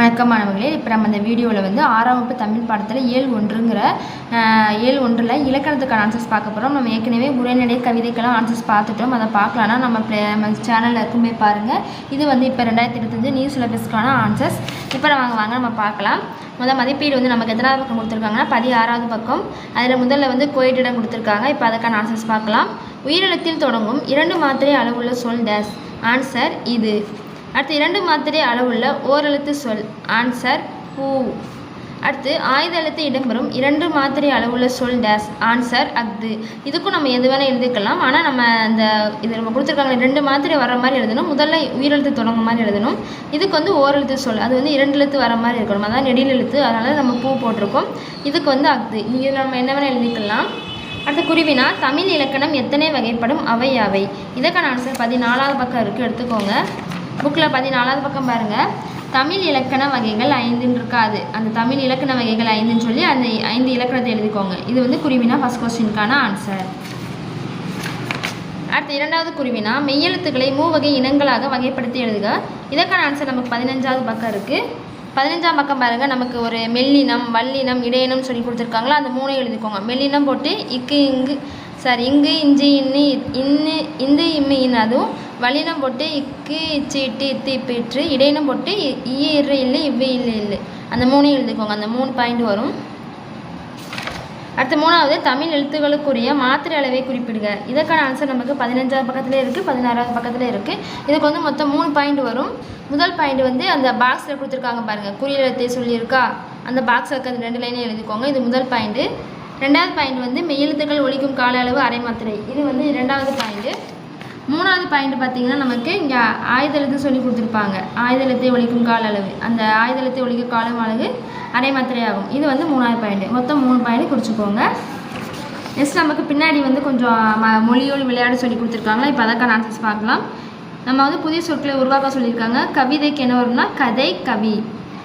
வணக்கம் மாணவர்களே. இப்போ நம்ம இந்த வீடியோவில் வந்து ஆறாம் வகுப்பு தமிழ் பாடத்தில் ஏழு ஒன்றுங்கிற ஏழு ஒன்றில் இலக்கணத்துக்கான ஆன்சர்ஸ் பார்க்க போகிறோம் நம்ம ஏற்கனவே உரைநடை கவிதைக்கெல்லாம் ஆன்சர்ஸ் பார்த்துட்டோம். அதை பார்க்கலான்னா நம்ம ப்ளே நம்ம சேனலில் இருக்குமே பாருங்கள் இது வந்து இப்போ ரெண்டாயிரத்தி இருபத்தஞ்சு நியூ சிலபஸ்க்கான ஆன்சர்ஸ் இப்போ நம்ம வாங்க நம்ம பார்க்கலாம். முதல் மதிப்பீடு வந்து நமக்கு எத்தனாவது பக்கம் கொடுத்துருக்காங்கன்னா பதினாறாவது பக்கம். அதில் முதல்ல வந்து கோயிட்டிடம் கொடுத்துருக்காங்க. இப்போ அதுக்கான ஆன்சர்ஸ் பார்க்கலாம். உயிரிழத்தில் தொடங்கும் இரண்டு மாத்திரை அளவுள்ள சொல் டேஸ் ஆன்சர் இது. அடுத்து இரண்டு மாத்திரை அளவுள்ள ஓரெழுத்து சொல் ஆன்சர் பூ அடுத்து ஆயுத எழுத்து இடம்பெறும் இரண்டு மாத்திரை அளவுள்ள சொல் டேஸ் ஆன்சர் அஃது. இதுக்கும் நம்ம எது வேணால் எழுதிக்கலாம். ஆனால் நம்ம அந்த இது நம்ம கொடுத்துருக்காங்க ரெண்டு மாத்திரை வர மாதிரி எழுதணும். முதல்ல உயிரெழுத்து தொடங்க மாதிரி எழுதணும். இதுக்கு வந்து ஓரெழுத்து சொல் அது வந்து இரண்டு எழுத்து வர மாதிரி இருக்கணும். அதான் நெடில் எழுத்து அதனால் நம்ம பூ போட்டிருக்கோம். இதுக்கு வந்து அஃது. இதில் நம்ம என்ன வேணால் எழுதிக்கலாம். அடுத்து குருவினா தமிழ் இலக்கணம் எத்தனை வகைப்படும்? அவை அவை. இதற்கான ஆன்சர் பதினாலாவது பக்கம் இருக்குது எடுத்துக்கோங்க. புக்கில் பதினாலாவது பக்கம் பாருங்கள் தமிழ் இலக்கண வகைகள் ஐந்துன்னு இருக்காது. அந்த தமிழ் இலக்கண வகைகள் ஐந்துன்னு சொல்லி அந்த ஐந்து இலக்கணத்தை எழுதிக்கோங்க. இது வந்து குருவினா ஃபஸ்ட் கொஸ்டினுக்கான ஆன்சர் அடுத்து இரண்டாவது குருவினா மெய்யெழுத்துக்களை மூவகை இனங்களாக வகைப்படுத்தி எழுதுக. இதற்கான ஆன்சர் நமக்கு பதினஞ்சாவது பக்கம் இருக்குது பதினஞ்சாம் பக்கம் பாருங்கள் நமக்கு ஒரு மெல்லினம் வல்லினம் இடையினம் சொல்லி கொடுத்துருக்காங்களா? அந்த மூணை எழுதிக்கோங்க. மெல்லினம் போட்டு இக்கு இங்கு சாரி இங்கு இஞ்சி இன்னு இன்னு இந்து இம்மு இன்னு அதுவும் வலினம் போட்டு இக்கு இச்சு இட்டு இத்து இப்பு இற்று இடையினம் போட்டு இ- இ இரு இல்லை இவ்வு இல்லை இல்லை. அந்த மூணையும் எழுதிக்கோங்க. அந்த மூணு பாயிண்ட் வரும். அடுத்து மூணாவது தமிழ் எழுத்துக்களுக்குரிய மாத்திரை அளவை குறிப்பிடுக. இதற்கான ஆன்சர் நமக்கு பதினஞ்சாவது பக்கத்தில் இருக்குது பதினாறாவது பக்கத்தில் இருக்குது இதுக்கு வந்து மொத்தம் மூணு பாயிண்ட் வரும். முதல் பாயிண்ட் வந்து அந்த பாக்ஸில் கொடுத்துருக்காங்க பாருங்கள் குறியல் எழுத்தை சொல்லியிருக்கா? அந்த பாக்ஸில் இருக்க அந்த ரெண்டு லைனையும் எழுதிக்கோங்க. இது முதல் பாயிண்ட்டு ரெண்டாவது பாயிண்ட் வந்து மெய்யெழுத்துக்கள் ஒழிக்கும் கால அளவு அரை மாத்திரை. இது வந்து இரண்டாவது பாயிண்ட்டு மூணாவது பாயிண்ட் பார்த்தீங்கன்னா நமக்கு இங்கே ஆயுத சொல்லி கொடுத்துருப்பாங்க. ஆயுதலத்தை ஒழிக்கும் கால அளவு. அந்த ஆயுதலத்தை ஒழிக்கும் காலம் அளவு அரை மாத்திரை ஆகும் இது வந்து மூணாவது பாயிண்ட் மொத்தம் மூணு பாயிண்ட் குறிச்சிக்கோங்க. நெக்ஸ்ட் நமக்கு பின்னாடி வந்து கொஞ்சம் ம- மொழியோடு விளையாட சொல்லி கொடுத்துருக்காங்களா? இப்போ அதற்கான ஆன்சர்ஸ் பார்க்கலாம். நம்ம வந்து புதிய சொற்களை உருவாக்க சொல்லியிருக்காங்க. கவிதைக்கு என்ன வரும்னா கதை கவி.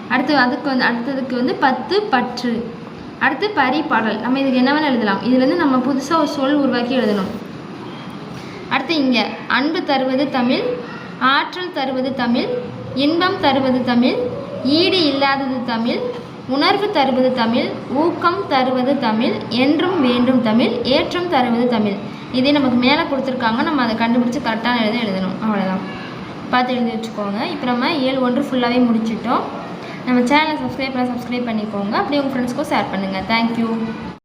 அடுத்து அதுக்கு வந்து அடுத்ததுக்கு வந்து பத்து பற்று. அடுத்து பரி பாடல் நம்ம இதுக்கு என்ன வேணால் எழுதலாம். இதுலேருந்து நம்ம புதுசாக ஒரு சொல் உருவாக்கி எழுதணும். அடுத்து இங்கே அன்பு தருவது தமிழ் ஆற்றல் தருவது தமிழ் இன்பம் தருவது தமிழ் ஈடு இல்லாதது தமிழ் உணர்வு தருவது தமிழ் ஊக்கம் தருவது தமிழ் என்றும் வேண்டும் தமிழ் ஏற்றம் தருவது தமிழ். இதே நமக்கு மேலே கொடுத்துருக்காங்க. நம்ம அதை கண்டுபிடிச்சி கரெக்டான எழுத எழுதணும். அவ்வளோதான் பார்த்து எழுதி வச்சுக்கோங்க. இப்போ நம்ம ஏழு ஒன்று ஃபுல்லாகவே முடிச்சிட்டோம். நம்ம சேனலை சப்ஸ்கிரைப் பண்ண சப்ஸ்கிரைப் பண்ணிக்கோங்க. அப்படியே உங்கள் ஃப்ரெண்ட்ஸ்க்கும் ஷேர் பண்ணுங்கள் தேங்க்யூ